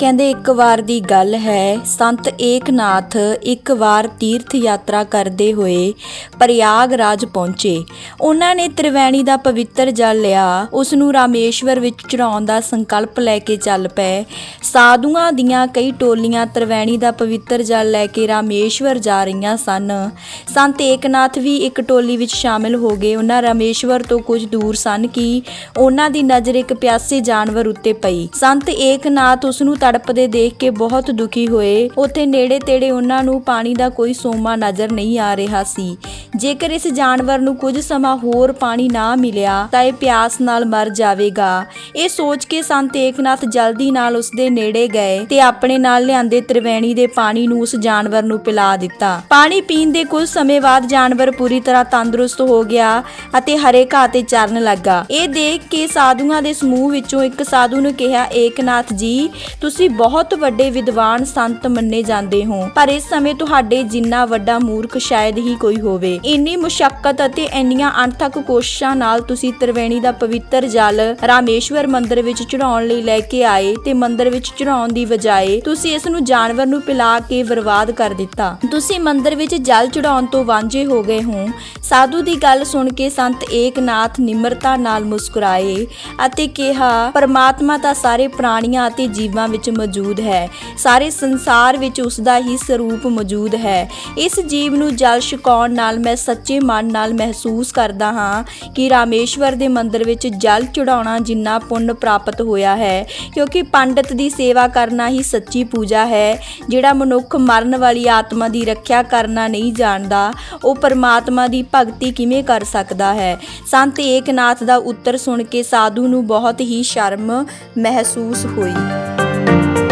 ਕਹਿੰਦੇ ਇੱਕ ਵਾਰ ਦੀ ਗੱਲ ਹੈ। ਸੰਤ ਏਕਨਾਥ ਇੱਕ ਵਾਰ ਤੀਰਥ ਯਾਤਰਾ ਕਰਦੇ ਹੋਏ ਪ੍ਰਯਾਗ ਰਾਜ ਪਹੁੰਚੇ। ਉਹਨਾਂ ਨੇ ਤ੍ਰਿਵੈਣੀ ਦਾ ਪਵਿੱਤਰ ਜਲ ਲਿਆ। ਉਸ ਨੂੰ ਰਾਮੇਸ਼ਵਰ ਵਿੱਚ ਚੜਾਉਣ ਦਾ ਸੰਕਲਪ ਲੈ ਕੇ ਚੱਲ ਪਏ। ਸਾਧੂਆਂ ਦੀਆਂ ਕਈ ਟੋਲੀਆਂ ਤ੍ਰਿਵੈਣੀ ਦਾ ਪਵਿੱਤਰ ਜਲ ਲੈ ਕੇ ਰਾਮੇਸ਼ਵਰ ਜਾ ਰਹੀਆਂ ਸਨ। ਸੰਤ ਏਕਨਾਥ ਵੀ ਇੱਕ ਟੋਲੀ ਵਿੱਚ ਸ਼ਾਮਿਲ ਹੋ ਗਏ। ਉਹਨਾਂ ਰਾਮੇਸ਼ਵਰ ਤੋਂ ਕੁਝ ਦੂਰ ਸਨ ਕਿ ਉਹਨਾਂ ਦੀ ਨਜ਼ਰ ਇੱਕ ਪਿਆਸੇ ਜਾਨਵਰ ਉੱਤੇ ਪਈ। ਸੰਤ ਏਕਨਾਥ ਉਸ ਨੂੰ ਤੜਪਦੇ ਦੇਖ ਕੇ ਬਹੁਤ ਦੁਖੀ ਹੋਏ। ਉੱਥੇ ਨੇੜੇ ਤੇੜੇ ਉਹਨਾਂ ਨੂੰ ਪਾਣੀ ਦਾ ਕੋਈ ਸੋਮਾ ਨਜ਼ਰ ਨਹੀਂ ਆ ਰਿਹਾ ਸੀ। ਜੇਕਰ ਇਸ ਜਾਨਵਰ ਨੂੰ ਕੁਝ ਸਮਾਂ ਹੋਰ ਪਾਣੀ ਨਾ ਮਿਲਿਆ, ਤਾਂ ਇਹ ਪਿਆਸ ਨਾਲ ਮਰ ਜਾਵੇਗਾ। ਇਹ ਸੋਚ ਕੇ ਸੰਤ ਏਕਨਾਥ ਜਲਦੀ ਨਾਲ ਉਸ ਦੇ ਨੇੜੇ ਗਏ ਤੇ ਆਪਣੇ ਨਾਲ ਲਿਆਂਦੇ ਤ੍ਰਿਵੈਣੀ ਦੇ ਪਾਣੀ ਨੂੰ ਉਸ ਜਾਨਵਰ ਨੂੰ ਪਿਲਾ ਦਿੱਤਾ। ਪਾਣੀ ਪੀਣ ਦੇ ਕੁਝ ਸਮੇਂ ਬਾਅਦ ਜਾਨਵਰ ਪੂਰੀ ਤਰ੍ਹਾਂ ਤੰਦਰੁਸਤ ਹੋ ਗਿਆ ਅਤੇ ਹਰੇ ਘਾਹ ਤੇ ਚਰਨ ਲੱਗਾ। ਇਹ ਦੇਖ ਕੇ ਸਾਧੂਆਂ ਦੇ ਸਮੂਹ ਵਿੱਚੋਂ ਇੱਕ ਸਾਧੂ ਨੇ ਕਿਹਾ, ਏਕਨਾਥ ਜੀ, ਤੁਸੀਂ ਤੁਸੀਂ ਬਹੁਤ ਵੱਡੇ ਵਿਦਵਾਨ ਸੰਤ ਮੰਨੇ ਜਾਂਦੇ ਹੋ, ਪਰ ਇਸ ਸਮੇਂ ਤੁਹਾਡੇ ਜਿੰਨਾ ਵੱਡਾ ਮੂਰਖ ਸ਼ਾਇਦ ਹੀ ਕੋਈ ਹੋਵੇ। ਇੰਨੀ ਮੁਸ਼ਕਲ ਅਤੇ ਇੰਨੀਆਂ ਅਣਥੱਕ ਕੋਸ਼ਿਸ਼ਾਂ ਨਾਲ ਤੁਸੀਂ ਤ੍ਰਿਵੇਣੀ ਦਾ ਪਵਿੱਤਰ ਜਲ ਰਾਮੇਸ਼ਵਰ ਮੰਦਿਰ ਵਿੱਚ ਚੜਾਉਣ ਲਈ ਲੈ ਕੇ ਆਏ ਤੇ ਮੰਦਿਰ ਵਿੱਚ ਚੜਾਉਣ ਦੀ ਬਜਾਏ ਤੁਸੀਂ ਇਸ ਨੂੰ ਜਾਨਵਰ ਨੂੰ ਪਿਲਾ ਕੇ ਬਰਬਾਦ ਕਰ ਦਿੱਤਾ। ਤੁਸੀਂ ਮੰਦਿਰ ਵਿੱਚ ਜਲ ਚੜਾਉਣ ਤੋਂ ਵਾਂਝੇ ਹੋ ਗਏ ਹੋ। ਸਾਧੂ ਦੀ ਗੱਲ ਸੁਣ ਕੇ ਸੰਤ ਏਕਨਾਥ ਨਿਮਰਤਾ ਨਾਲ ਮੁਸਕਰਾਏ ਅਤੇ ਕਿਹਾ, ਪਰਮਾਤਮਾ ਤਾਂ ਸਾਰੇ ਪ੍ਰਾਣੀਆਂ ਅਤੇ ਜੀਵਾਂ ਵਿੱਚ ਵਿੱਚ ਮੌਜੂਦ ਹੈ। ਸਾਰੇ ਸੰਸਾਰ ਵਿੱਚ ਉਸ ਦਾ ਹੀ ਸਰੂਪ ਮੌਜੂਦ ਹੈ। ਇਸ ਜੀਵ ਨੂੰ ਜਲ ਛਕਾਉਣ ਨਾਲ ਮੈਂ ਸੱਚੇ ਮਨ ਨਾਲ ਮਹਿਸੂਸ ਕਰਦਾ ਹਾਂ ਕਿ ਰਾਮੇਸ਼ਵਰ ਦੇ ਮੰਦਿਰ ਵਿੱਚ ਜਲ ਚੜਾਉਣਾ ਜਿੰਨਾ ਪੁੰਨ ਪ੍ਰਾਪਤ ਹੋਇਆ ਹੈ, ਕਿਉਂਕਿ ਪੰਡਤ ਦੀ ਸੇਵਾ ਕਰਨਾ ਹੀ ਸੱਚੀ ਪੂਜਾ ਹੈ। ਜਿਹੜਾ ਮਨੁੱਖ ਮਰਨ ਵਾਲੀ ਆਤਮਾ ਦੀ ਰੱਖਿਆ ਕਰਨਾ ਨਹੀਂ ਜਾਣਦਾ, ਉਹ ਪਰਮਾਤਮਾ ਦੀ ਭਗਤੀ ਕਿਵੇਂ ਕਰ ਸਕਦਾ ਹੈ? ਸੰਤ ਏਕਨਾਥ ਦਾ ਉੱਤਰ ਸੁਣ ਕੇ ਸਾਧੂ ਨੂੰ ਬਹੁਤ ਹੀ ਸ਼ਰਮ ਮਹਿਸੂਸ ਹੋਈ। Bye.